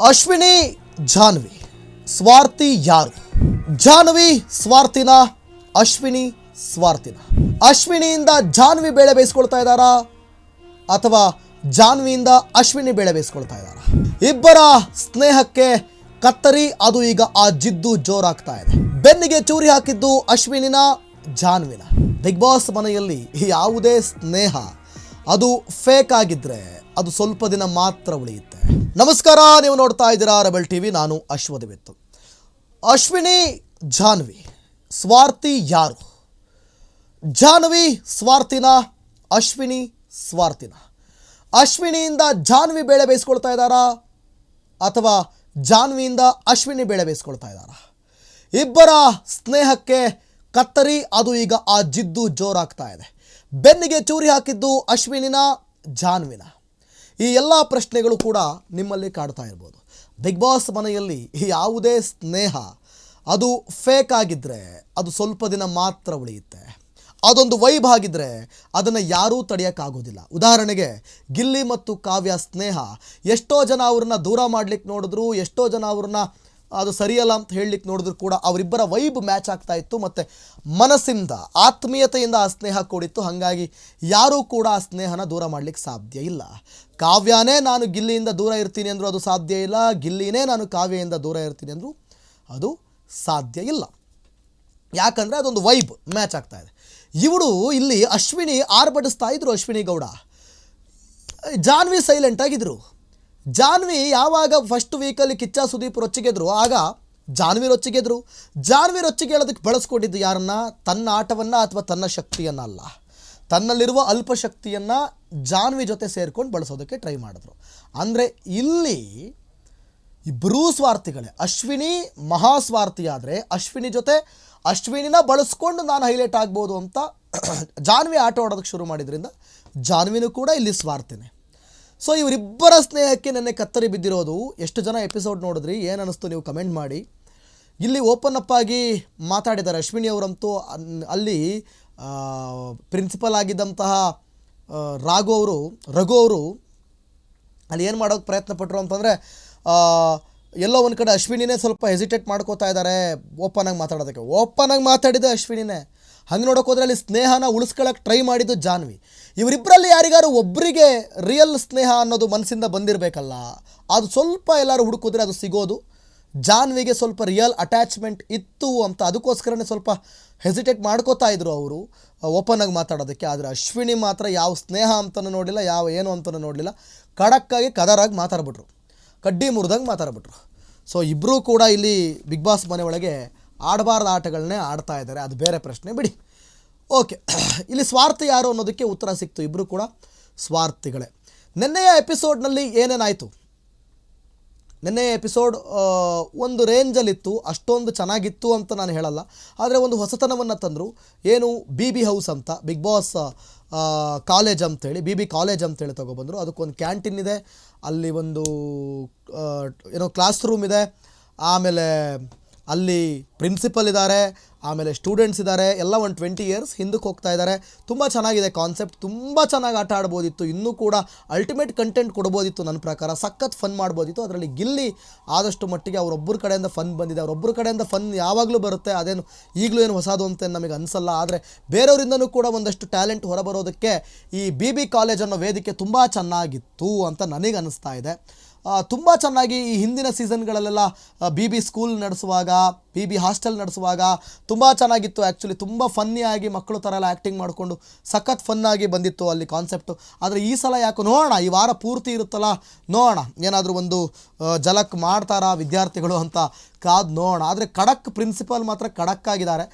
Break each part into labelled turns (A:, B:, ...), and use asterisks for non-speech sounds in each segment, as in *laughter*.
A: ಅಶ್ವಿನಿ ಜಾನ್ವಿ, ಸ್ವಾರ್ಥಿ ಯಾರು? ಜಾನ್ವಿ ಸ್ವಾರ್ಥಿನ, ಅಶ್ವಿನಿ ಸ್ವಾರ್ಥಿನ. ಅಶ್ವಿನಿಯಿಂದ ಜಾನ್ವಿ ಬೇಳೆ ಬೇಯಿಸ್ಕೊಳ್ತಾ ಇದ್ದಾರಾ? ಅಥವಾ ಜಾನ್ವಿಯಿಂದ ಅಶ್ವಿನಿ ಬೇಳೆ ಬೇಯಿಸ್ಕೊಳ್ತಾ ಇದ್ದಾರಾ? ಇಬ್ಬರ ಸ್ನೇಹಕ್ಕೆ ಕತ್ತರಿ, ಅದು ಈಗ ಆ ಜಿದ್ದು ಜೋರಾಗ್ತಾ ಇದೆ. ಬೆನ್ನಿಗೆ ಚೂರಿ ಹಾಕಿದ್ದು ಅಶ್ವಿನಿನ, ಜಾನ್ವಿನ. ಬಿಗ್ ಬಾಸ್ ಮನೆಯಲ್ಲಿ ಯಾವುದೇ ಸ್ನೇಹ, ಅದು ಫೇಕ್ ಆಗಿದ್ರೆ ಅದು ಸ್ವಲ್ಪ ದಿನ ಮಾತ್ರ ಉಳಿಯುತ್ತೆ. ನಮಸ್ಕಾರ, ನೀವು ನೋಡ್ತಾ ಇದ್ದೀರಾ ರೆಬಲ್ ಟಿವಿ, ನಾನು ಅಶ್ವದಿವಿತ್ತು ಅಶ್ವಿನಿ ಜಾನ್ವಿ, ಸ್ವಾರ್ಥಿ ಯಾರು? ಜಾನ್ವಿ ಸ್ವಾರ್ಥಿನ, ಅಶ್ವಿನಿ ಸ್ವಾರ್ಥಿನ? ಅಶ್ವಿನಿಯಿಂದ ಜಾನ್ವಿ ಬೇಳೆ ಬೇಯಿಸ್ಕೊಳ್ತಾ ಇದ್ದಾರಾ? ಅಥವಾ ಜಾನ್ವಿಯಿಂದ ಅಶ್ವಿನಿ ಬೇಳೆ ಬೇಯಿಸ್ಕೊಳ್ತಾ ಇದ್ದಾರಾ? ಇಬ್ಬರ ಸ್ನೇಹಕ್ಕೆ ಕತ್ತರಿ, ಅದು ಈಗ ಆ ಜಿದ್ದು ಜೋರಾಗ್ತಾ ಇದೆ. ಬೆನ್ನಿಗೆ ಚೂರಿ ಹಾಕಿದ್ದು ಅಶ್ವಿನಿನ, ಜಾನ್ವಿನ? ಈ ಎಲ್ಲ ಪ್ರಶ್ನೆಗಳು ಕೂಡ ನಿಮ್ಮಲ್ಲಿ ಕಾಡ್ತಾ ಇರ್ಬೋದು. ಬಿಗ್ ಬಾಸ್ ಮನೆಯಲ್ಲಿ ಯಾವುದೇ ಸ್ನೇಹ, ಅದು ಫೇಕ್ ಆಗಿದ್ದರೆ ಅದು ಸ್ವಲ್ಪ ದಿನ ಮಾತ್ರ ಉಳಿಯುತ್ತೆ. ಅದೊಂದು ವೈಬ್ ಆಗಿದ್ದರೆ ಅದನ್ನು ಯಾರೂ ತಡೆಯೋಕ್ಕಾಗೋದಿಲ್ಲ. ಉದಾಹರಣೆಗೆ, ಗಿಲ್ಲಿ ಮತ್ತು ಕಾವ್ಯ ಸ್ನೇಹ ಎಷ್ಟೋ ಜನ ಅವ್ರನ್ನ ದೂರ ಮಾಡ್ಲಿಕ್ಕೆ ನೋಡಿದ್ರು, ಎಷ್ಟೋ ಜನ ಅವ್ರನ್ನ ಅದು ಸರಿಯಲ್ಲ ಅಂತ ಹೇಳಲಿಕ್ಕೆ ನೋಡಿದ್ರು ಕೂಡ ಅವರಿಬ್ಬರ ವೈಬ್ ಮ್ಯಾಚ್ ಆಗ್ತಾ ಇತ್ತು ಮತ್ತು ಮನಸ್ಸಿಂದ, ಆತ್ಮೀಯತೆಯಿಂದ ಆ ಸ್ನೇಹ ಕೂಡಿತ್ತು. ಹಾಗಾಗಿ ಯಾರೂ ಕೂಡ ಆ ಸ್ನೇಹನ ದೂರ ಮಾಡಲಿಕ್ಕೆ ಸಾಧ್ಯ ಇಲ್ಲ. ಕಾವ್ಯನೇ ನಾನು ಗಿಲ್ಲಿಯಿಂದ ದೂರ ಇರ್ತೀನಿ ಅಂದರೂ ಅದು ಸಾಧ್ಯ ಇಲ್ಲ. ಗಿಲ್ಲಿನೇ ನಾನು ಕಾವ್ಯದಿಂದ ದೂರ ಇರ್ತೀನಿ ಅಂದರೂ ಅದು ಸಾಧ್ಯ ಇಲ್ಲ. ಯಾಕಂದರೆ ಅದೊಂದು ವೈಬ್ ಮ್ಯಾಚ್ ಆಗ್ತಾ ಇದೆ. ಇವಳು ಇಲ್ಲಿ ಅಶ್ವಿನಿ ಆರ್ಭಟಿಸ್ತಾ ಇದ್ರು ಅಶ್ವಿನಿ ಗೌಡ. ಜಾನ್ವಿ ಸೈಲೆಂಟ್ ಆಗಿದ್ರು. ಜಾನ್ವಿ ಯಾವಾಗ ಫಸ್ಟ್ ವೀಕಲ್ಲಿ ಕಿಚ್ಚ ಸುದೀಪ್ ರೊಚ್ಚಿಗೆದ್ರು, ಆಗ ಜಾನ್ವಿ ರೊಚ್ಚಿಗೆದ್ರು. ಜಾನ್ವಿ ರೊಚ್ಚಿಗೆ ಹೇಳೋದಕ್ಕೆ ಬಳಸ್ಕೊಂಡಿದ್ದು ಯಾರನ್ನ? ತನ್ನ ಆಟವನ್ನು ಅಥವಾ ತನ್ನ ಶಕ್ತಿಯನ್ನು ಅಲ್ಲ ತನ್ನಲ್ಲಿರುವ ಅಲ್ಪ ಶಕ್ತಿಯನ್ನು ಜಾನ್ವಿ ಜೊತೆ ಸೇರ್ಕೊಂಡು ಬಳಸೋದಕ್ಕೆ ಟ್ರೈ ಮಾಡಿದ್ರು. ಅಂದರೆ ಇಲ್ಲಿ ಇಬ್ಬರೂ ಸ್ವಾರ್ಥಿಗಳೇ, ಅಶ್ವಿನಿ ಮಹಾಸ್ವಾರ್ಥಿ ಆದರೆ ಅಶ್ವಿನಿ ಜೊತೆ ಅಶ್ವಿನಿನ ಬಳಸ್ಕೊಂಡು ನಾನು ಹೈಲೈಟ್ ಆಗ್ಬೋದು ಅಂತ ಜಾನ್ವಿ ಆಟ ಆಡೋದಕ್ಕೆ ಶುರು ಮಾಡಿದ್ರಿಂದ ಜಾನ್ವಿನೂ ಕೂಡ ಇಲ್ಲಿ ಸ್ವಾರ್ಥಿನೇ. ಸೊ ಇವರಿಬ್ಬರ ಸ್ನೇಹಕ್ಕೆ ನೆನ್ನೆ ಕತ್ತರಿ ಬಿದ್ದಿರೋದು. ಎಷ್ಟು ಜನ ಎಪಿಸೋಡ್ ನೋಡಿದ್ರಿ? ಏನು ಅನ್ನಿಸ್ತು ನೀವು ಕಮೆಂಟ್ ಮಾಡಿ. ಇಲ್ಲಿ ಓಪನ್ ಅಪ್ ಆಗಿ ಮಾತಾಡಿದ್ದಾರೆ. ಅಶ್ವಿನಿ ಅವರಂತೂ ಅಲ್ಲಿ ಪ್ರಿನ್ಸಿಪಲ್ ಆಗಿದ್ದಂತಹ ರಾಘು ಅವರು, ರಘು ಅವರು ಅಲ್ಲಿ ಏನು ಮಾಡೋಕ್ಕೆ ಪ್ರಯತ್ನ ಪಟ್ಟರು ಅಂತಂದರೆ ಎಲ್ಲೋ ಒಂದು ಕಡೆ ಅಶ್ವಿನಿನೇ ಸ್ವಲ್ಪ ಹೆಸಿಟೇಟ್ ಮಾಡ್ಕೋತಾ ಇದ್ದಾರೆ. ಓಪನ್ ಆಗಿ ಮಾತಾಡೋದಕ್ಕೆ. ಓಪನ್ ಆಗಿ ಅಶ್ವಿನಿನೇ. ಹಂಗೆ ನೋಡೋಕೆ ಹೋದ್ರೆ ಅಲ್ಲಿ ಸ್ನೇಹನ ಉಳಿಸ್ಕೊಳ್ಳೋಕೆ ಟ್ರೈ ಮಾಡಿದ್ದು ಜಾನ್ವಿ. ಇವರಿಬ್ಬರಲ್ಲಿ ಯಾರಿಗಾರು ಒಬ್ಬರಿಗೆ ರಿಯಲ್ ಸ್ನೇಹ ಅನ್ನೋದು ಮನಸ್ಸಿಂದ ಬಂದಿರಬೇಕಲ್ಲ, ಅದು ಸ್ವಲ್ಪ ಎಲ್ಲರೂ ಹುಡುಕಿದ್ರೆ ಅದು ಸಿಗೋದು. ಜಾನ್ವಿಗೆ ಸ್ವಲ್ಪ ರಿಯಲ್ ಅಟ್ಯಾಚ್ಮೆಂಟ್ ಇತ್ತು ಅಂತ ಅದಕ್ಕೋಸ್ಕರನೇ ಸ್ವಲ್ಪ ಹೆಸಿಟೇಟ್ ಮಾಡ್ಕೋತಾ ಇದ್ರು ಅವರು ಓಪನ್ ಆಗಿ ಮಾತಾಡೋದಕ್ಕೆ. ಆದರೆ ಅಶ್ವಿನಿ ಮಾತ್ರ ಯಾವ ಸ್ನೇಹ ಅಂತಲೂ ನೋಡಲಿಲ್ಲ, ಯಾವ ಏನು ಅಂತಲೂ ನೋಡಲಿಲ್ಲ. ಖಡಕ್ಕಾಗಿ ಕದರಾಗಿ ಮಾತಾಡ್ಬಿಟ್ರು. ಕಡ್ಡಿ ಮುರಿದಂಗೆ ಮಾತಾಡ್ಬಿಟ್ರು. ಸೊ ಇಬ್ಬರೂ ಕೂಡ ಇಲ್ಲಿ ಬಿಗ್ ಬಾಸ್ ಮನೆ ಆಡಬಾರ್ದ ಆಟಗಳನ್ನೇ ಆಡ್ತಾ ಇದ್ದಾರೆ. ಅದು ಬೇರೆ ಪ್ರಶ್ನೆ. ಬಿಡಿ. ಓಕೆ. *clears throat* ಇಲ್ಲಿ ಸ್ವಾರ್ಥ ಯಾರು ಅನ್ನೋದಕ್ಕೆ ಉತ್ತರ ಸಿಕ್ತು. ಇಬ್ಬರು ಕೂಡ ಸ್ವಾರ್ಥಿಗಳೇ. ನಿನ್ನೆಯ ಎಪಿಸೋಡ್ನಲ್ಲಿ ಏನೇನಾಯಿತು? ನಿನ್ನೆ ಎಪಿಸೋಡ್ ಒಂದು ರೇಂಜಲ್ಲಿತ್ತು. ಅಷ್ಟೊಂದು ಚೆನ್ನಾಗಿತ್ತು ಅಂತ ನಾನು ಹೇಳಲ್ಲ. ಆದರೆ ಒಂದು ಹೊಸತನವನ್ನು ತಂದರು. ಏನು? ಬಿ ಬಿ ಹೌಸ್ ಅಂತ. ಬಿಗ್ ಬಾಸ್ ಕಾಲೇಜ್ ಅಂತೇಳಿ, ಬಿ ಬಿ ಕಾಲೇಜ್ ಅಂತೇಳಿ ತೊಗೊಬಂದರು. ಅದಕ್ಕೊಂದು ಕ್ಯಾಂಟೀನ್ ಇದೆ. ಅಲ್ಲಿ ಒಂದು ಏನೋ ಕ್ಲಾಸ್ ರೂಮ್ ಇದೆ. ಆಮೇಲೆ ಅಲ್ಲಿ ಪ್ರಿನ್ಸಿಪಲ್ ಇದ್ದಾರೆ, ಆಮೇಲೆ ಸ್ಟೂಡೆಂಟ್ಸ್ ಇದ್ದಾರೆ, ಎಲ್ಲ ಒಂದು ಟ್ವೆಂಟಿ ಇಯರ್ಸ್ ಹಿಂದಕ್ಕೆ ಹೋಗ್ತಾ ಇದ್ದಾರೆ. ತುಂಬ ಚೆನ್ನಾಗಿದೆ ಕಾನ್ಸೆಪ್ಟ್ ತುಂಬ ಚೆನ್ನಾಗಿ ಆಟ ಆಡ್ಬೋದಿತ್ತು. ಇನ್ನೂ ಕೂಡ ಅಲ್ಟಿಮೇಟ್ ಕಂಟೆಂಟ್ ಕೊಡ್ಬೋದಿತ್ತು ನನ್ನ ಪ್ರಕಾರ. ಸಖತ್ ಫನ್ ಮಾಡ್ಬೋದಿತ್ತು. ಅದರಲ್ಲಿ ಗಿಲ್ಲಿ ಆದಷ್ಟು ಮಟ್ಟಿಗೆ ಅವರೊಬ್ಬರ ಕಡೆಯಿಂದ ಫನ್ ಬಂದಿದೆ. ಅವರೊಬ್ಬರ ಕಡೆಯಿಂದ ಫನ್ ಯಾವಾಗಲೂ ಬರುತ್ತೆ. ಅದೇನು ಈಗಲೂ ಏನು ಹೊಸದು ಅಂತ ನಮಗೆ ಅನಿಸಲ್ಲ. ಆದರೆ ಬೇರೆಯವರಿಂದನೂ ಕೂಡ ಒಂದಷ್ಟು ಟ್ಯಾಲೆಂಟ್ ಹೊರಬರೋದಕ್ಕೆ ಈ ಬಿ ಬಿ ಕಾಲೇಜ್ ಅನ್ನೋ ವೇದಿಕೆ ತುಂಬ ಚೆನ್ನಾಗಿತ್ತು ಅಂತ ನನಗೆ ಅನ್ನಿಸ್ತಾ ಇದೆ. ತುಂಬ ಚೆನ್ನಾಗಿ ಈ ಹಿಂದಿನ ಸೀಸನ್ಗಳಲ್ಲೆಲ್ಲ ಬಿ ಬಿ ಸ್ಕೂಲ್ ನಡೆಸುವಾಗ ಬಿ ಬಿ ಹಾಸ್ಟೆಲ್ ನಡೆಸುವಾಗ ತುಂಬ ಚೆನ್ನಾಗಿತ್ತು ಆ್ಯಕ್ಚುಲಿ ತುಂಬ ಫನ್ನಿಯಾಗಿ ಮಕ್ಕಳು ಥರ ಎಲ್ಲ ಆ್ಯಕ್ಟಿಂಗ್ ಮಾಡಿಕೊಂಡು ಸಖತ್ ಫನ್ನಾಗಿ ಬಂದಿತ್ತು ಅಲ್ಲಿ ಕಾನ್ಸೆಪ್ಟು ಆದರೆ ಈ ಸಲ ಯಾಕೋ ನೋಡೋಣ, ಈ ವಾರ ಪೂರ್ತಿ ಇರುತ್ತಲ್ಲ, ನೋಡೋಣ. ಏನಾದರೂ ಒಂದು ಜಲಕ್ ಮಾಡ್ತಾರಾ ವಿದ್ಯಾರ್ಥಿಗಳು ಅಂತ ಕಾದು ನೋಡೋಣ. ಆದರೆ ಖಡಕ್ ಪ್ರಿನ್ಸಿಪಲ್ ಮಾತ್ರ ಖಡಕ್ ಆಗಿದ್ದಾರೆ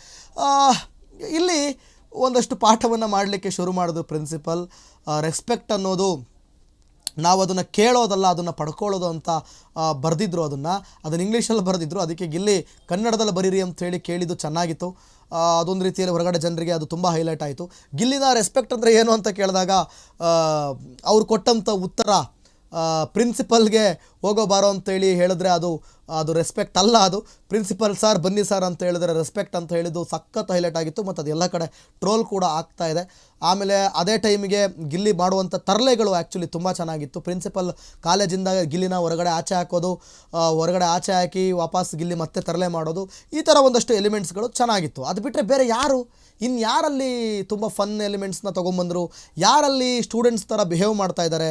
A: ಇಲ್ಲಿ ಒಂದಷ್ಟು ಪಾಠವನ್ನು ಮಾಡಲಿಕ್ಕೆ ಶುರು ಮಾಡಿದ್ರು ಪ್ರಿನ್ಸಿಪಲ್ ರೆಸ್ಪೆಕ್ಟ್ ಅನ್ನೋದು ನಾವು ಅದನ್ನು ಕೇಳೋದಲ್ಲ, ಅದನ್ನು ಪಡ್ಕೊಳ್ಳೋದು ಅಂತ ಬರೆದಿದ್ರು ಅದನ್ನು. ಅದನ್ನು ಇಂಗ್ಲೀಷಲ್ಲಿ ಬರೆದಿದ್ರು. ಅದಕ್ಕೆ ಗಿಲ್ಲಿ ಕನ್ನಡದಲ್ಲಿ ಬರೀರಿ ಅಂತ ಕೇಳಿದ್ದು ಚೆನ್ನಾಗಿತ್ತು. ಅದೊಂದು ರೀತಿಯಲ್ಲಿ ಹೊರಗಡೆ ಜನರಿಗೆ ಅದು ತುಂಬ ಹೈಲೈಟ್ ಆಯಿತು. ಗಿಲ್ಲಿನ ರೆಸ್ಪೆಕ್ಟ್ ಅಂದರೆ ಏನು ಅಂತ ಕೇಳಿದಾಗ ಅವ್ರು ಕೊಟ್ಟಂಥ ಉತ್ತರ ಪ್ರಿನ್ಸಿಪಲ್ಗೆ ಹೋಗೋ ಬಾರೋ ಅಂತೇಳಿ ಹೇಳಿದ್ರೆ ಅದು ಅದು ರೆಸ್ಪೆಕ್ಟ್ ಅಲ್ಲ, ಅದು ಪ್ರಿನ್ಸಿಪಲ್ ಸರ್ ಬನ್ನಿ ಸರ್ ಅಂತ ಹೇಳಿದ್ರೆ ರೆಸ್ಪೆಕ್ಟ್ ಅಂತ ಹೇಳಿದ್ದು ಸಖತ್ ಹೈಲೈಟ್ ಆಗಿತ್ತು, ಮತ್ತು ಅದು ಎಲ್ಲ ಕಡೆ ಟ್ರೋಲ್ ಕೂಡ ಆಗ್ತಾ ಇದೆ. ಆಮೇಲೆ ಅದೇ ಟೈಮಿಗೆ ಗಿಲ್ಲಿ ಮಾಡುವಂಥ ತರಲೆಗಳು ಆ್ಯಕ್ಚುಲಿ ತುಂಬ ಚೆನ್ನಾಗಿತ್ತು. ಪ್ರಿನ್ಸಿಪಲ್ ಕಾಲೇಜಿಂದ ಗಿಲ್ಲಿನ ಹೊರಗಡೆ ಆಚೆ ಹಾಕೋದು ಹೊರಗಡೆ ಆಚೆ ಹಾಕಿ ವಾಪಸ್ ಗಿಲ್ಲಿ ಮತ್ತೆ ತರಲೆ ಮಾಡೋದು, ಈ ಥರ ಒಂದಷ್ಟು ಎಲಿಮೆಂಟ್ಸ್ಗಳು ಚೆನ್ನಾಗಿತ್ತು. ಅದು ಬಿಟ್ಟರೆ ಬೇರೆ ಯಾರು? ಇನ್ನು ಯಾರಲ್ಲಿ ತುಂಬ ಫನ್ ಎಲಿಮೆಂಟ್ಸ್ನ ತೊಗೊಂಬಂದರು? ಯಾರಲ್ಲಿ ಸ್ಟೂಡೆಂಟ್ಸ್ ಥರ ಬಿಹೇವ್ ಮಾಡ್ತಾ ಇದ್ದಾರೆ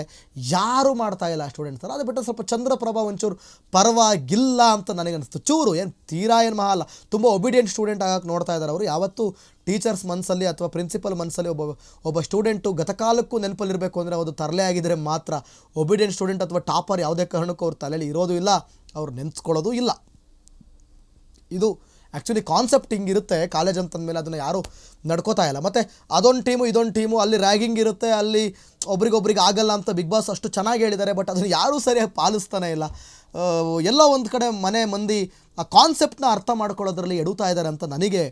A: ಯಾರೂ ಮಾಡ್ತಾ ಇಲ್ಲ ಸ್ಟೂಡೆಂಟ್ಸ್ ಥರ ಅದು ಬಿಟ್ಟರೆ ಸ್ವಲ್ಪ ಚಂದ್ರಪ್ರಭಾ ಒಂಚೂರು ಪರವಾಗಿಲ್ಲ. ಅಂತ ನನಗನ್ನಿಸ್ತು. ಚೂರು, ಏನು ತೀರಾ ಏನು ಮಹಾಲ ತುಂಬ ಒಬಿಡಿಯೆಂಟ್ ಸ್ಟೂಡೆಂಟ್ ಆಗಕ್ಕೆ ನೋಡ್ತಾ ಇದ್ದಾರೆ ಅವರು. ಯಾವತ್ತೂ ಟೀಚರ್ಸ್ ಮನಸ್ಸಲ್ಲಿ ಅಥವಾ ಪ್ರಿನ್ಸಿಪಲ್ ಮನಸ್ಸಲ್ಲಿ ಒಬ್ಬ ಒಬ್ಬ ಸ್ಟೂಡೆಂಟು ಗತಕಾಲಕ್ಕೂ ನೆನಪಲ್ಲಿರಬೇಕು ಅಂದರೆ ಅದು ತರಲೆ ಆಗಿದ್ದರೆ ಮಾತ್ರ ಒಬಿಡಿಯೆಂಟ್ ಸ್ಟೂಡೆಂಟ್ ಅಥವಾ ಟಾಪರ್ ಯಾವುದೇ ಕಾರಣಕ್ಕೂ ಅವ್ರ ತಲೆಯಲ್ಲಿ ಇರೋದು ಇಲ್ಲ. ಅವ್ರು ನೆನೆಸ್ಕೊಳ್ಳೋದು ಇಲ್ಲ. ಇದು ಆ್ಯಕ್ಚುಲಿ ಕಾನ್ಸೆಪ್ಟ್ ಹಿಂಗಿರುತ್ತೆ. ಕಾಲೇಜ್ ಅಂತಂದಮೇಲೆ ಅದನ್ನು ಯಾರೂ ನಡ್ಕೋತಾ ಇಲ್ಲ. ಮತ್ತು ಅದೊಂದು ಟೀಮು ಇದೊಂದು ಟೀಮು ಅಲ್ಲಿ ರ್ಯಾಗಿಂಗ್ ಇರುತ್ತೆ, ಅಲ್ಲಿ ಒಬ್ರಿಗೊಬ್ರಿಗೆ ಆಗಲ್ಲ ಅಂತ ಬಿಗ್ ಬಾಸ್ ಅಷ್ಟು ಚೆನ್ನಾಗಿ ಹೇಳಿದ್ದಾರೆ ಬಟ್ ಅದನ್ನು ಯಾರೂ ಸರಿಯಾಗಿ ಪಾಲಿಸ್ತಾನೆ ಇಲ್ಲ. ಎಲ್ಲ ಒಂದು ಕಡೆ ಮನೆ ಮಂದಿ ಆ ಕಾನ್ಸೆಪ್ಟನ್ನ ಅರ್ಥ ಮಾಡ್ಕೊಳ್ಳೋದ್ರಲ್ಲಿ ಎಡುತ್ತಾ ಇದ್ದಾರೆ ಅಂತ ನನಗೆ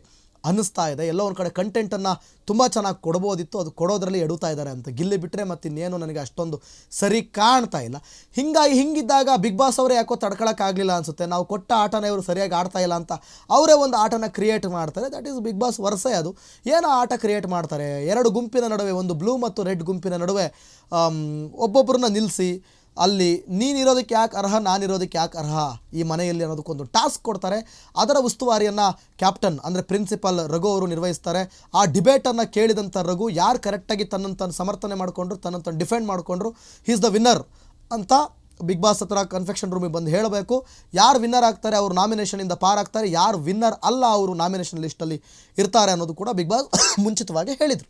A: ಅನ್ನಿಸ್ತಾ ಇದೆ. ಎಲ್ಲೋ ಒಂದು ಕಡೆ ಕಂಟೆಂಟನ್ನು ತುಂಬ ಚೆನ್ನಾಗಿ ಕೊಡ್ಬೋದಿತ್ತು. ಅದು ಕೊಡೋದ್ರಲ್ಲಿ ಎಡುತ್ತಾ ಇದ್ದಾರೆ ಅಂತ ಗಿಲ್ಲಿ ಬಿಟ್ಟರೆ ಮತ್ತು ಇನ್ನೇನು ನನಗೆ ಅಷ್ಟೊಂದು ಸರಿ ಕಾಣ್ತಾ ಇಲ್ಲ. ಹೀಗಾಗಿ ಹಿಂಗಿದ್ದಾಗ ಬಿಗ್ ಬಾಸ್ ಅವರೇ ಯಾಕೋ ತಡ್ಕೊಳಕ್ಕಾಗಲಿಲ್ಲ ಅನಿಸುತ್ತೆ. ನಾವು ಕೊಟ್ಟ ಆಟನ ಇವರು ಸರಿಯಾಗಿ ಆಡ್ತಾ ಇಲ್ಲ ಅಂತ ಅವರೇ ಒಂದು ಆಟನ ಕ್ರಿಯೇಟ್ ಮಾಡ್ತಾರೆ. ದಟ್ ಈಸ್ ಬಿಗ್ ಬಾಸ್ ವರ್ಷೆ ಅದು. ಏನೋ ಆಟ ಕ್ರಿಯೇಟ್ ಮಾಡ್ತಾರೆ. ಎರಡು ಗುಂಪಿನ ನಡುವೆ ಒಂದು ಬ್ಲೂ ಮತ್ತು ರೆಡ್ ಗುಂಪಿನ ನಡುವೆ ಒಬ್ಬೊಬ್ಬರನ್ನ ನಿಲ್ಲಿಸಿ ಅಲ್ಲಿ ನೀನಿರೋದಕ್ಕೆ ಯಾಕೆ ಅರ್ಹ, ನಾನಿರೋದಕ್ಕೆ ಯಾಕೆ ಅರ್ಹ? ಈ ಮನೆಯಲ್ಲಿ ಅನ್ನೋದಕ್ಕೊಂದು ಟಾಸ್ಕ್ ಕೊಡ್ತಾರೆ. ಅದರ ಉಸ್ತುವಾರಿಯನ್ನು ಕ್ಯಾಪ್ಟನ್ ಅಂದರೆ ಪ್ರಿನ್ಸಿಪಲ್ ರಘು ಅವರು ನಿರ್ವಹಿಸ್ತಾರೆ. ಆ ಡಿಬೇಟನ್ನು ಕೇಳಿದಂಥ ರಘು ಯಾರು ಕರೆಕ್ಟಾಗಿ ತನ್ನನ್ನು ತಾನು ಸಮರ್ಥನೆ ಮಾಡಿಕೊಂಡ್ರು ತನ್ನನ್ನು ತಾನು ಡಿಫೆಂಡ್ ಮಾಡಿಕೊಂಡ್ರು ಈಸ್ ದ ವಿನ್ನರ್ ಅಂತ ಬಿಗ್ ಬಾಸ್ ಹತ್ರ ಕನ್ಫೆಕ್ಷನ್ ರೂಮಿಗೆ ಬಂದು ಹೇಳಬೇಕು. ಯಾರು ವಿನ್ನರ್ ಆಗ್ತಾರೆ ಅವರು ನಾಮಿನೇಷನಿಂದ ಪಾರಾಗ್ತಾರೆ ಯಾರು ವಿನ್ನರ್ ಅಲ್ಲ ಅವರು ನಾಮಿನೇಷನ್ ಲಿಸ್ಟಲ್ಲಿ ಇರ್ತಾರೆ ಅನ್ನೋದು ಕೂಡ ಬಿಗ್ ಬಾಸ್ *coughs* ಮುಂಚಿತವಾಗಿ ಹೇಳಿದರು.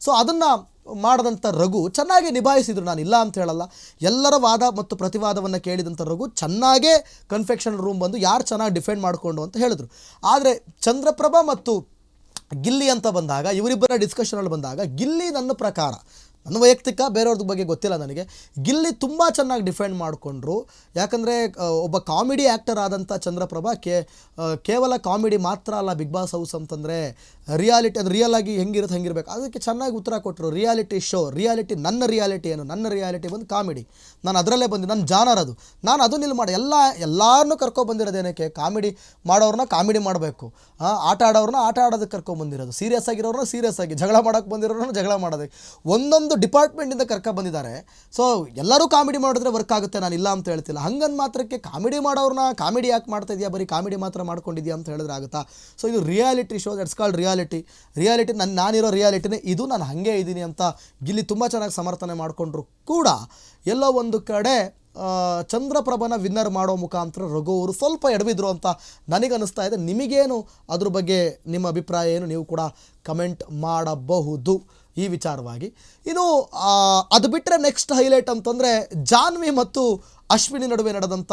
A: ಸೊ ಅದನ್ನು ಮಾಡಿದಂಥ ರಘು ಚೆನ್ನಾಗಿ ನಿಭಾಯಿಸಿದರು ನಾನು ಇಲ್ಲ ಅಂತ ಹೇಳಲ್ಲ. ಎಲ್ಲರ ವಾದ ಮತ್ತು ಪ್ರತಿವಾದವನ್ನು ಕೇಳಿದಂಥ ರಘು ಚೆನ್ನಾಗೇ ಕನ್ಫೆಕ್ಷನ್ ರೂಮ್ ಬಂದು ಯಾರು ಚೆನ್ನಾಗಿ ಡಿಫೆಂಡ್ ಮಾಡಿಕೊಂಡು ಅಂತ ಹೇಳಿದ್ರು. ಆದರೆ ಚಂದ್ರಪ್ರಭಾ ಮತ್ತು ಗಿಲ್ಲಿ ಅಂತ ಬಂದಾಗ, ಇವರಿಬ್ಬರ ಡಿಸ್ಕಷನಲ್ಲಿ ಬಂದಾಗ, ಗಿಲ್ಲಿ ನನ್ನ ಪ್ರಕಾರ ನನ್ನ ವೈಯಕ್ತಿಕ, ಬೇರೆಯವ್ರದ್ದು ಬಗ್ಗೆ ಗೊತ್ತಿಲ್ಲ ನನಗೆ. ಗಿಲ್ಲಿ ತುಂಬ ಚೆನ್ನಾಗಿ ಡಿಫೆಂಡ್ ಮಾಡಿಕೊಂಡ್ರು. ಯಾಕಂದರೆ ಒಬ್ಬ ಕಾಮಿಡಿ ಆ್ಯಕ್ಟರ್ ಆದಂಥ ಚಂದ್ರಪ್ರಭಾ ಕೇ ಕೇವಲ ಕಾಮಿಡಿ ಮಾತ್ರ ಅಲ್ಲ, ಬಿಗ್ ಬಾಸ್ ಹೌಸ್ ಅಂತಂದರೆ, ರಿಯಾಲಿಟಿ, ಅದು ರಿಯಲ್ ಆಗಿ ಹೆಂಗಿರುತ್ತೆ, ಹೆಂಗಿರಬೇಕು. ಅದಕ್ಕೆ ಚೆನ್ನಾಗಿ ಉತ್ತರ ಕೊಟ್ಟರು ರಿಯಾಲಿಟಿ ಶೋ, ರಿಯಾಲಿಟಿ, ನನ್ನ ರಿಯಾಲಿಟಿ ಏನು? ನನ್ನ ರಿಯಾಲಿಟಿ ಬಂದು ಕಾಮಿಡಿ. ನಾನು ಅದರಲ್ಲೇ ಬಂದು, ನನ್ನ ಜಾನರ್ ಅದು. ನಾನು ಅದನ್ನ ಇಲ್ಲಿ ಮಾಡಿ, ಎಲ್ಲ ಎಲ್ಲರನ್ನೂ ಕರ್ಕೊ ಬಂದಿರೋದೇನಕ್ಕೆ ಕಾಮಿಡಿ ಮಾಡೋರನ್ನ ಕಾಮಿಡಿ ಮಾಡಬೇಕು. ಆಟ ಆಡೋರನ್ನ ಆಟ ಆಡೋದಕ್ಕೆ ಕರ್ಕೊಂಬಂದಿರೋದು ಸೀರಿಯಸ್ ಆಗಿರೋರನ್ನ ಸೀರಿಯಸ್ ಆಗಿ, ಜಗಳ ಮಾಡೋಕ್ಕೆ ಬಂದಿರೋರನ್ನ ಜಗಳ ಮಾಡೋದಕ್ಕೆ. ಒಂದೊಂದು ಡಿಪಾರ್ಟ್ಮೆಂಟಿಂದ ಕರ್ಕ ಬಂದಿದ್ದಾರೆ. ಸೊ ಎಲ್ಲರೂ ಕಾಮಿಡಿ ಮಾಡಿದ್ರೆ ವರ್ಕ್ ಆಗುತ್ತೆ, ನಾನು ಇಲ್ಲ ಅಂತ ಹೇಳ್ತಿಲ್ಲ. ಹಂಗಂದು ಮಾತ್ರಕ್ಕೆ ಕಾಮಿಡಿ ಮಾಡೋರನ್ನ ಕಾಮಿಡಿ ಯಾಕೆ ಮಾಡ್ತಾ ಇದೆಯಾ? ಬರೀ ಕಾಮಿಡಿ ಮಾತ್ರ ಮಾಡ್ಕೊಂಡಿದ್ಯಾ ಅಂತ ಹೇಳಿದ್ರೆ ಆಗುತ್ತಾ? ಸೊ ಇದು reality show that's called reality reality ನನ್ನ ನಾನಿರೋ ರಿಯಾಲಿಟಿನೇ ಇದು, ನಾನು ಹಾಗೆ ಇದ್ದೀನಿ ಅಂತ ಇಲ್ಲಿ ತುಂಬ ಚೆನ್ನಾಗಿ ಸಮರ್ಥನೆ ಮಾಡಿಕೊಂಡ್ರು ಕೂಡ ಎಲ್ಲೋ ಒಂದು ಕಡೆ ಚಂದ್ರಪ್ರಭನ ವಿನ್ನರ್ ಮಾಡೋ ಮುಖಾಂತರ ರಘು ಸ್ವಲ್ಪ ಎಡವಿದ್ರು ಅಂತ ನನಗನ್ನಿಸ್ತಾ ಇದೆ. ನಿಮಗೇನು ಅದ್ರ ಬಗ್ಗೆ ನಿಮ್ಮ ಅಭಿಪ್ರಾಯ ಏನು? ನೀವು ಕೂಡ ಕಮೆಂಟ್ ಮಾಡಬಹುದು. ಈ ವಿಚಾರವಾಗಿ. ಇನ್ನು ಅದು ಬಿಟ್ಟರೆ ನೆಕ್ಸ್ಟ್ ಹೈಲೈಟ್ ಅಂತಂದರೆ ಜಾನ್ವಿ ಮತ್ತು ಅಶ್ವಿನಿ ನಡುವೆ ನಡೆದಂಥ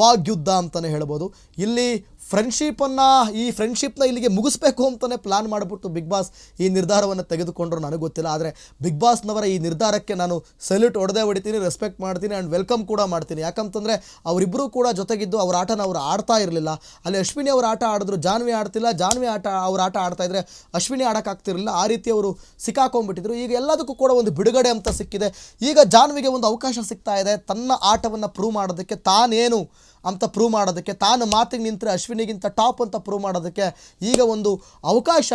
A: ವಾಗ್ಯುದ್ಧ ಅಂತಲೇ ಹೇಳ್ಬೋದು. ಇಲ್ಲಿ ಫ್ರೆಂಡ್ಶಿಪ್ಪನ್ನು ಈ ಫ್ರೆಂಡ್ಶಿಪ್ನ ಇಲ್ಲಿಗೆ ಮುಗಿಸ್ಬೇಕು ಅಂತಲೇ ಪ್ಲಾನ್ ಮಾಡಿಬಿಟ್ಟು ಬಿಗ್ ಬಾಸ್ ಈ ನಿರ್ಧಾರವನ್ನು ತೆಗೆದುಕೊಂಡ್ರು ನನಗೆ ಗೊತ್ತಿಲ್ಲ. ಆದರೆ ಬಿಗ್ ಬಾಸ್ನವರ ಈ ನಿರ್ಧಾರಕ್ಕೆ ನಾನು ಸಲ್ಯೂಟ್ ಹೊಡೆದೇ ಹೊಡಿತೀನಿ ರೆಸ್ಪೆಕ್ಟ್ ಮಾಡ್ತೀನಿ ಆ್ಯಂಡ್ ವೆಲ್ಕಮ್ ಕೂಡ ಮಾಡ್ತೀನಿ. ಯಾಕಂತಂದರೆ ಅವರಿಬ್ಬರೂ ಕೂಡ ಜೊತೆಗಿದ್ದು ಅವ್ರ ಆಟನ ಅವ್ರು ಆಡ್ತಾ ಇರಲಿಲ್ಲ. ಅಲ್ಲಿ ಅಶ್ವಿನಿ ಅವ್ರ ಆಟ ಆಡಿದ್ರು, ಜಾನ್ವಿ ಆಡ್ತಿಲ್ಲ, ಜಾನ್ವಿ ಆಟ ಅವ್ರ ಆಟ ಆಡ್ತಾ ಇದ್ದರೆ ಅಶ್ವಿನಿ ಆಡೋಕ್ಕಾಗ್ತಿರಲಿಲ್ಲ ಆ ರೀತಿ ಅವರು ಸಿಕ್ಕಾಕೊಂಡ್ಬಿಟ್ಟಿದ್ರು. ಈಗ ಎಲ್ಲದಕ್ಕೂ ಕೂಡ ಒಂದು ಬಿಡುಗಡೆ ಅಂತ ಸಿಕ್ಕಿದೆ. ಈಗ ಜಾನ್ವಿಗೆ ಒಂದು ಅವಕಾಶ ಸಿಗ್ತಾ ಇದೆ. ತನ್ನ ಆಟವನ್ನು ಪ್ರೂವ್ ಮಾಡೋದಕ್ಕೆ ತಾನೇನು ಅಂತ ಪ್ರೂವ್ ಮಾಡೋದಕ್ಕೆ, ತಾನು ಮಾತಿಗೆ ನಿಂತರೆ ಅಶ್ವಿನಿಗಿಂತ ಟಾಪ್ ಅಂತ ಪ್ರೂವ್ ಮಾಡೋದಕ್ಕೆ ಈಗ ಒಂದು ಅವಕಾಶ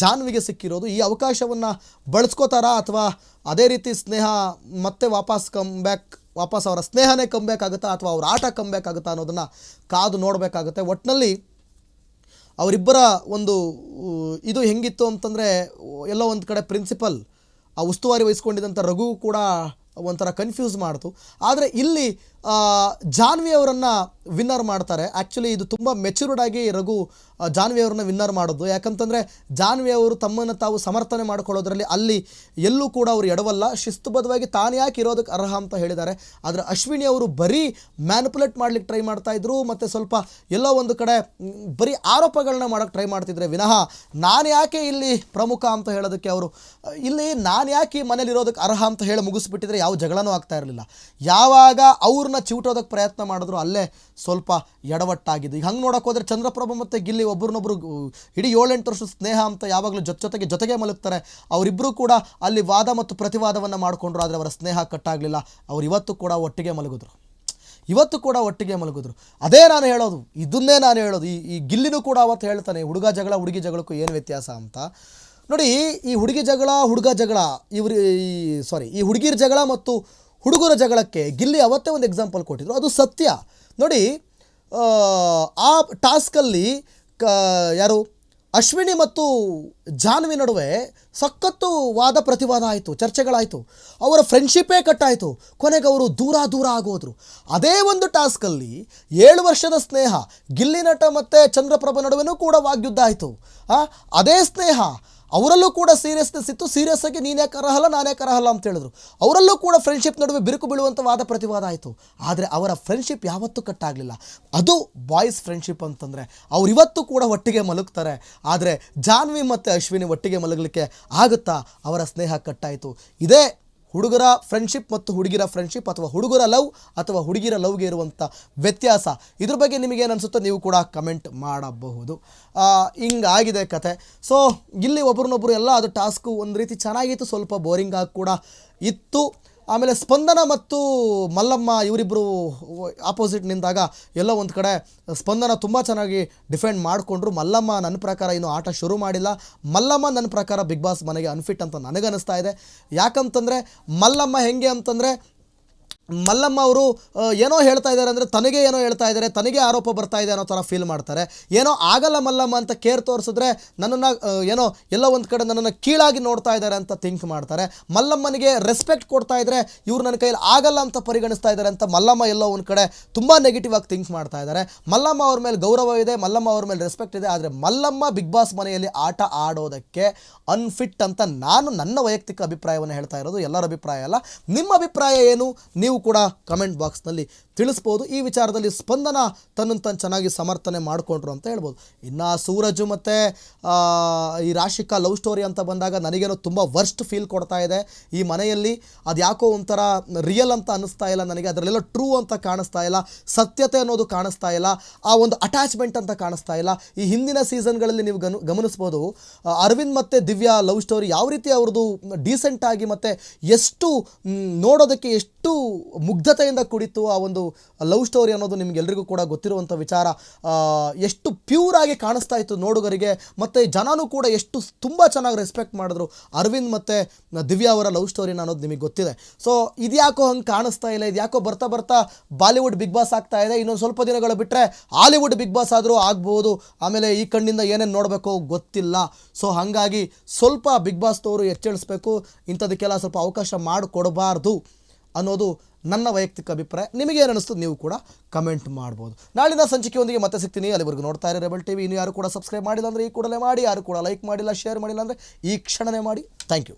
A: ಜಾನ್ವಿಗೆ ಸಿಕ್ಕಿರೋದು. ಈ ಅವಕಾಶವನ್ನು ಬಳಸ್ಕೋತಾರಾ ಅಥವಾ ಅದೇ ರೀತಿ ಸ್ನೇಹ ಮತ್ತೆ ವಾಪಸ್ ಕಮ್ ಬ್ಯಾಕ್ ವಾಪಸ್ ಅವರ ಸ್ನೇಹನೇ ಕಮ್ಬ್ಯಾಕ್ ಆಗುತ್ತಾ ಅಥವಾ ಅವ್ರ ಆಟ ಕಮ್ಬ್ಯಾಕ್ ಆಗುತ್ತಾ ಅನ್ನೋದನ್ನು ಕಾದು ನೋಡಬೇಕಾಗುತ್ತೆ. ಒಟ್ಟಿನಲ್ಲಿ ಅವರಿಬ್ಬರ ಒಂದು ಇದು ಹೆಂಗಿತ್ತು ಅಂತಂದರೆ ಎಲ್ಲೋ ಒಂದು ಕಡೆ ಪ್ರಿನ್ಸಿಪಲ್ ಆ ಉಸ್ತುವಾರಿ ವಹಿಸ್ಕೊಂಡಿದ್ದಂಥ ರಘು ಕೂಡ ಒಂಥರ ಕನ್ಫ್ಯೂಸ್ ಮಾಡ್ತು. ಆದರೆ ಇಲ್ಲಿ ಜಾನ್ವಿ ಅವರನ್ನು ವಿನ್ನರ್ ಮಾಡ್ತಾರೆ. ಆ್ಯಕ್ಚುಲಿ ಇದು ತುಂಬ ಮೆಚೂರ್ಡ್ ಆಗಿ ರಘು ಜಾನ್ವಿ ಅವರನ್ನ ವಿನ್ನರ್ ಮಾಡೋದು. ಯಾಕಂತಂದರೆ ಜಾನ್ವಿ ಅವರು ತಮ್ಮನ್ನು ತಾವು ಸಮರ್ಥನೆ ಮಾಡ್ಕೊಳ್ಳೋದ್ರಲ್ಲಿ ಅಲ್ಲಿ ಎಲ್ಲೂ ಕೂಡ ಅವರು ಎಡವಲ್ಲ. ಶಿಸ್ತುಬದ್ಧವಾಗಿ ತಾನು ಯಾಕೆ ಇರೋದಕ್ಕೆ ಅರ್ಹ ಅಂತ ಹೇಳಿದ್ದಾರೆ. ಆದರೆ ಅಶ್ವಿನಿ ಅವರು ಬರೀ ಮ್ಯಾನಿಪುಲೇಟ್ ಮಾಡ್ಲಿಕ್ಕೆ ಟ್ರೈ ಮಾಡ್ತಾ ಇದ್ರು. ಮತ್ತು ಸ್ವಲ್ಪ ಎಲ್ಲೋ ಒಂದು ಕಡೆ ಬರೀ ಆರೋಪಗಳನ್ನ ಮಾಡೋಕ್ಕೆ ಟ್ರೈ ಮಾಡ್ತಿದ್ರೆ ವಿನಃ ನಾನು ಯಾಕೆ ಇಲ್ಲಿ ಪ್ರಮುಖ ಅಂತ ಹೇಳೋದಕ್ಕೆ ಅವರು, ಇಲ್ಲಿ ನಾನು ಯಾಕೆ ಈ ಮನೇಲಿ ಇರೋದಕ್ಕೆ ಅರ್ಹ ಅಂತ ಹೇಳಿ ಮುಗಿಸ್ಬಿಟ್ಟಿದ್ರೆ ಯಾವ ಜಗಳನೂ ಆಗ್ತಾ ಇರಲಿಲ್ಲ. ಯಾವಾಗ ಅವ್ರನ್ನ ಚಿವುಟೋದಕ್ಕೆ ಪ್ರಯತ್ನ ಮಾಡಿದ್ರು, ಅಲ್ಲೇ ಸ್ವಲ್ಪ ಎಡವಟ್ಟಾಗಿದ್ದು. ಈಗ ಹಂಗೆ ನೋಡೋಕೆ ಹೋದರೆ ಚಂದ್ರಪ್ರಭು ಮತ್ತು ಗಿಲ್ಲಿ ಒಬ್ರನ್ನೊಬ್ರು ಗು- ಇಡೀ ಏಳೆಂಟು ವರ್ಷ ಸ್ನೇಹ ಅಂತ ಯಾವಾಗಲೂ ಜೊತೆ, ಜೊತೆಗೆ ಜೊತೆಗೆ ಮಲಗ್ತಾರೆ. ಅವರಿಬ್ಬರು ಕೂಡ ಅಲ್ಲಿ ವಾದ ಮತ್ತು ಪ್ರತಿವಾದವನ್ನು ಮಾಡಿಕೊಂಡ್ರು, ಆದರೆ ಅವರ ಸ್ನೇಹ ಕಟ್ಟಾಗಲಿಲ್ಲ. ಅವ್ರು ಇವತ್ತು ಕೂಡ ಒಟ್ಟಿಗೆ ಮಲಗಿದ್ರು. ಇವತ್ತು ಕೂಡ ಒಟ್ಟಿಗೆ ಮಲಗಿದ್ರು. ಅದೇ ನಾನು ಹೇಳೋದು, ಇದನ್ನೇ ನಾನು ಹೇಳೋದು. ಈ ಈ ಗಿಲ್ಲಿನೂ ಕೂಡ ಅವತ್ತು ಹೇಳ್ತಾನೆ, ಹುಡುಗ ಜಗಳ, ಹುಡುಗಿ ಜಗಳಕ್ಕೂ ಏನು ವ್ಯತ್ಯಾಸ ಅಂತ. ನೋಡಿ, ಈ ಹುಡುಗಿ ಜಗಳ, ಹುಡುಗ ಜಗಳ, ಇವ್ರ ಈ ಸಾರಿ ಈ ಹುಡುಗಿರ ಜಗಳ ಮತ್ತು ಹುಡುಗರ ಜಗಳಕ್ಕೆ ಗಿಲ್ಲಿ ಅವತ್ತೇ ಒಂದು ಎಕ್ಸಾಂಪಲ್ ಕೊಟ್ಟಿದ್ರು. ಅದು ಸತ್ಯ. ನೋಡಿ ಆ, ಟಾಸ್ಕಲ್ಲಿ ಕ ಯಾರು? ಅಶ್ವಿನಿ ಮತ್ತು ಜಾನ್ವಿ ನಡುವೆ ಸಖತ್ತು ವಾದ ಪ್ರತಿವಾದ ಆಯಿತು ಚರ್ಚೆಗಳಾಯಿತು. ಅವರ ಫ್ರೆಂಡ್ಶಿಪ್ಪೇ ಕಟ್ಟಾಯಿತು. ಕೊನೆಗೆ ಅವರು ದೂರ ದೂರ ಆಗೋದ್ರು. ಅದೇ ಒಂದು ಟಾಸ್ಕಲ್ಲಿ ಏಳು ವರ್ಷದ ಸ್ನೇಹ ಗಿಲ್ಲಿ ನಟ ಮತ್ತು ಚಂದ್ರಪ್ರಭ ನಡುವೆನೂ ಕೂಡ ವಾಗ್ಯುದ್ಧ ಆಯಿತು. ಅದೇ ಸ್ನೇಹ ಅವರಲ್ಲೂ ಕೂಡ ಸೀರಿಯಸ್ನೆಸ್ ಇತ್ತು. ಸೀರಿಯಸ್ ಆಗಿ ನೀನೇ ಕರಹಲ್ಲ ನಾನೇ ಕರಹಲ್ಲ ಅಂತ ಹೇಳಿದ್ರು. ಅವರಲ್ಲೂ ಕೂಡ ಫ್ರೆಂಡ್ಶಿಪ್ ನಡುವೆ ಬಿರುಕು ಬೀಳುವಂಥ ವಾದ ಪ್ರತಿವಾದ ಆಯಿತು. ಆದರೆ ಅವರ ಫ್ರೆಂಡ್ಶಿಪ್ ಯಾವತ್ತೂ ಕಟ್ಟಾಗಲಿಲ್ಲ. ಅದು ಬಾಯ್ಸ್ ಫ್ರೆಂಡ್ಶಿಪ್ ಅಂತಂದರೆ ಅವ್ರು ಇವತ್ತು ಕೂಡ ಒಟ್ಟಿಗೆ ಮಲಗ್ತಾರೆ. ಆದರೆ ಜಾನ್ವಿ ಮತ್ತು ಅಶ್ವಿನಿ ಒಟ್ಟಿಗೆ ಮಲಗಲಿಕ್ಕೆ ಆಗುತ್ತಾ? ಅವರ ಸ್ನೇಹ ಕಟ್ಟಾಯಿತು. ಇದೇ ಹುಡುಗರ ಫ್ರೆಂಡ್ಶಿಪ್ ಮತ್ತು ಹುಡುಗಿರ ಫ್ರೆಂಡ್ಶಿಪ್ ಅಥವಾ ಹುಡುಗರ ಲವ್ ಅಥವಾ ಹುಡುಗಿರ ಲವ್ಗೆ ಇರುವಂಥ ವ್ಯತ್ಯಾಸ. ಇದ್ರ ಬಗ್ಗೆ ನಿಮಗೇನು ಅನಿಸುತ್ತೋ ನೀವು ಕೂಡ ಕಮೆಂಟ್ ಮಾಡಬಹುದು. ಹಿಂಗಾಗಿದೆ ಕತೆ. ಸೊ ಇಲ್ಲಿ ಒಬ್ರನ್ನೊಬ್ಬರು ಎಲ್ಲ ಅದು ಟಾಸ್ಕು ಒಂದು ರೀತಿ ಚೆನ್ನಾಗಿತ್ತು, ಸ್ವಲ್ಪ ಬೋರಿಂಗ್ ಆಗಿ ಕೂಡ ಇತ್ತು. ಆಮೇಲೆ ಸ್ಪಂದನ ಮತ್ತು ಮಲ್ಲಮ್ಮ ಇವರಿಬ್ಬರು ಆಪೋಸಿಟ್ ನಿಂತಾಗ ಎಲ್ಲೋ ಒಂದು ಕಡೆ ಸ್ಪಂದನ ತುಂಬ ಚೆನ್ನಾಗಿ ಡಿಫೆಂಡ್ ಮಾಡಿಕೊಂಡ್ರು. ಮಲ್ಲಮ್ಮ ನನ್ನ ಪ್ರಕಾರ ಇನ್ನು ಆಟ ಶುರು ಮಾಡಿಲ್ಲ. ಮಲ್ಲಮ್ಮ ನನ್ನ ಪ್ರಕಾರ ಬಿಗ್ ಬಾಸ್ ಮನೆಗೆ ಅನ್ಫಿಟ್ ಅಂತ ನನಗನ್ನಿಸ್ತಾ ಇದೆ. ಯಾಕಂತಂದರೆ ಮಲ್ಲಮ್ಮ ಹೆಂಗೆ ಅಂತಂದರೆ ಮಲ್ಲಮ್ಮ ಅವರು ಏನೋ ಹೇಳ್ತಾ ಇದ್ದಾರೆ ಅಂದರೆ ತನಗೆ ಏನೋ ಹೇಳ್ತಾ ಇದ್ದಾರೆ, ತನಗೆ ಆರೋಪ ಬರ್ತಾ ಇದೆ ಅನ್ನೋ ಥರ ಫೀಲ್ ಮಾಡ್ತಾರೆ. ಏನೋ ಆಗಲ್ಲ ಮಲ್ಲಮ್ಮ ಅಂತ ಕೇರ್ ತೋರಿಸಿದ್ರೆ ನನ್ನನ್ನು ಏನೋ ಎಲ್ಲೋ ಒಂದು ಕಡೆ ನನ್ನನ್ನು ಕೀಳಾಗಿ ನೋಡ್ತಾ ಇದ್ದಾರೆ ಅಂತ ಥಿಂಕ್ ಮಾಡ್ತಾರೆ. ಮಲ್ಲಮ್ಮನಿಗೆ ರೆಸ್ಪೆಕ್ಟ್ ಕೊಡ್ತಾ ಇದ್ದರೆ ಇವ್ರು ನನ್ನ ಕೈಯಲ್ಲಿ ಆಗಲ್ಲ ಅಂತ ಪರಿಗಣಿಸ್ತಾ ಇದ್ದಾರೆ ಅಂತ ಮಲ್ಲಮ್ಮ ಎಲ್ಲೋ ಒಂದು ಕಡೆ ತುಂಬ ನೆಗೆಟಿವ್ ಆಗಿ ಥಿಂಕ್ ಮಾಡ್ತಾ ಇದ್ದಾರೆ. ಮಲ್ಲಮ್ಮ ಅವ್ರ ಮೇಲೆ ಗೌರವ ಇದೆ, ಮಲ್ಲಮ್ಮ ಅವ್ರ ಮೇಲೆ ರೆಸ್ಪೆಕ್ಟ್ ಇದೆ, ಆದರೆ ಮಲ್ಲಮ್ಮ ಬಿಗ್ ಬಾಸ್ ಮನೆಯಲ್ಲಿ ಆಟ ಆಡೋದಕ್ಕೆ ಅನ್ಫಿಟ್ ಅಂತ ನಾನು ನನ್ನ ವೈಯಕ್ತಿಕ ಅಭಿಪ್ರಾಯವನ್ನು ಹೇಳ್ತಾ ಇರೋದು, ಎಲ್ಲರ ಅಭಿಪ್ರಾಯ ಅಲ್ಲ. ನಿಮ್ಮ ಅಭಿಪ್ರಾಯ ಏನು? ನೀವು ಕೂಡ ಕಮೆಂಟ್ ಬಾಕ್ಸ್ನಲ್ಲಿ ತಿಳಿಸ್ಬೋದು. ಈ ವಿಚಾರದಲ್ಲಿ ಸ್ಪಂದನ ತನ್ನನ್ನು ತಾನು ಚೆನ್ನಾಗಿ ಸಮರ್ಥನೆ ಮಾಡಿಕೊಂಡ್ರು ಅಂತ ಹೇಳ್ಬೋದು. ಇನ್ನು ಸೂರಜು ಮತ್ತು ಈ ರಾಶಿಕಾ ಲವ್ ಸ್ಟೋರಿ ಅಂತ ಬಂದಾಗ ನನಗೇನೋ ತುಂಬ ವರ್ಸ್ಟ್ ಫೀಲ್ ಕೊಡ್ತಾ ಇದೆ. ಈ ಮನೆಯಲ್ಲಿ ಅದು ಯಾಕೋ ಒಂಥರ ರಿಯಲ್ ಅಂತ ಅನ್ನಿಸ್ತಾ ಇಲ್ಲ ನನಗೆ. ಅದರಲ್ಲೆಲ್ಲ ಟ್ರೂ ಅಂತ ಕಾಣಿಸ್ತಾ ಇಲ್ಲ. ಸತ್ಯತೆ ಅನ್ನೋದು ಕಾಣಿಸ್ತಾ ಇಲ್ಲ. ಆ ಒಂದು ಅಟ್ಯಾಚ್ಮೆಂಟ್ ಅಂತ ಕಾಣಿಸ್ತಾ ಇಲ್ಲ. ಈ ಹಿಂದಿನ ಸೀಸನ್ಗಳಲ್ಲಿ ನೀವು ಗನು, ಗಮನಿಸ್ಬೋದು ಅರವಿಂದ್ ಮತ್ತು ದಿವ್ಯಾ ಲವ್ ಸ್ಟೋರಿ ಯಾವ ರೀತಿ ಅವ್ರದ್ದು ಡೀಸೆಂಟಾಗಿ ಮತ್ತು ಎಷ್ಟು ನೋಡೋದಕ್ಕೆ ಎಷ್ಟು ಮುಗ್ಧತೆಯಿಂದ ಕುಡಿತು ಆ ಒಂದು ಲವ್ ಸ್ಟೋರಿ ಅನ್ನೋದು ನಿಮಗೆಲ್ರಿಗೂ ಕೂಡ ಗೊತ್ತಿರುವಂಥ ವಿಚಾರ. ಎಷ್ಟು ಪ್ಯೂರ್ ಆಗಿ ಕಾಣಿಸ್ತಾ ಇತ್ತು ನೋಡುಗರಿಗೆ, ಮತ್ತು ಜನನೂ ಕೂಡ ಎಷ್ಟು ತುಂಬ ಚೆನ್ನಾಗಿ ರೆಸ್ಪೆಕ್ಟ್ ಮಾಡಿದ್ರು ಅರವಿಂದ್ ಮತ್ತು ದಿವ್ಯಾ ಅವರ ಲವ್ ಸ್ಟೋರಿ ಅನ್ನೋದು ನಿಮಗೆ ಗೊತ್ತಿದೆ. ಸೊ ಇದ್ಯಾಕೋ ಹಂಗೆ ಕಾಣಿಸ್ತಾ ಇಲ್ಲ, ಇದ್ಯಾಕೋ ಬರ್ತಾ ಬರ್ತಾ ಬಾಲಿವುಡ್ ಬಿಗ್ ಬಾಸ್ ಆಗ್ತಾ ಇದೆ. ಇನ್ನೊಂದು ಸ್ವಲ್ಪ ದಿನಗಳು ಬಿಟ್ಟರೆ ಹಾಲಿವುಡ್ ಬಿಗ್ ಬಾಸ್ ಆದರೂ ಆಗ್ಬೋದು. ಆಮೇಲೆ ಈ ಕಣ್ಣಿಂದ ಏನೇನು ನೋಡಬೇಕು ಗೊತ್ತಿಲ್ಲ. ಸೊ ಹಾಗಾಗಿ ಸ್ವಲ್ಪ ಬಿಗ್ ಬಾಸ್ ತೋರು ಎಚ್ಚರಿಸ್ಬೇಕು ಇಂಥದಕ್ಕೆಲ್ಲ ಸ್ವಲ್ಪ ಅವಕಾಶ ಮಾಡಿಕೊಡಬಾರ್ದು. ಅನ್ನೋದು ನನ್ನ ವೈಯಕ್ತಿಕ ಅಭಿಪ್ರಾಯ. ನಿಮಗೇನು ಅನಿಸ್ತು ನೀವು ಕೂಡ ಕಮೆಂಟ್ ಮಾಡ್ಬೋದು. ನಾಳಿನ ಸಂಚಿಕೆಯೊಂದಿಗೆ ಮತ್ತೆ ಸಿಗ್ತೀನಿ. ಅಲ್ಲಿವರೆಗೂ ನೋಡ್ತಾ ಇರೋ ರೆಬಲ್ ಟಿವಿ ಇನ್ನು ಯಾರು ಕೂಡ ಸಬ್ಸ್ಕ್ರೈಬ್ ಮಾಡಿಲ್ಲ ಅಂದರೆ ಈ ಕೂಡಲೇ ಮಾಡಿ, ಯಾರು ಕೂಡ ಲೈಕ್ ಮಾಡಿಲ್ಲ ಶೇರ್ ಮಾಡಿಲ್ಲ ಅಂದರೆ ಈ ಕ್ಷಣನೇ ಮಾಡಿ. Thank you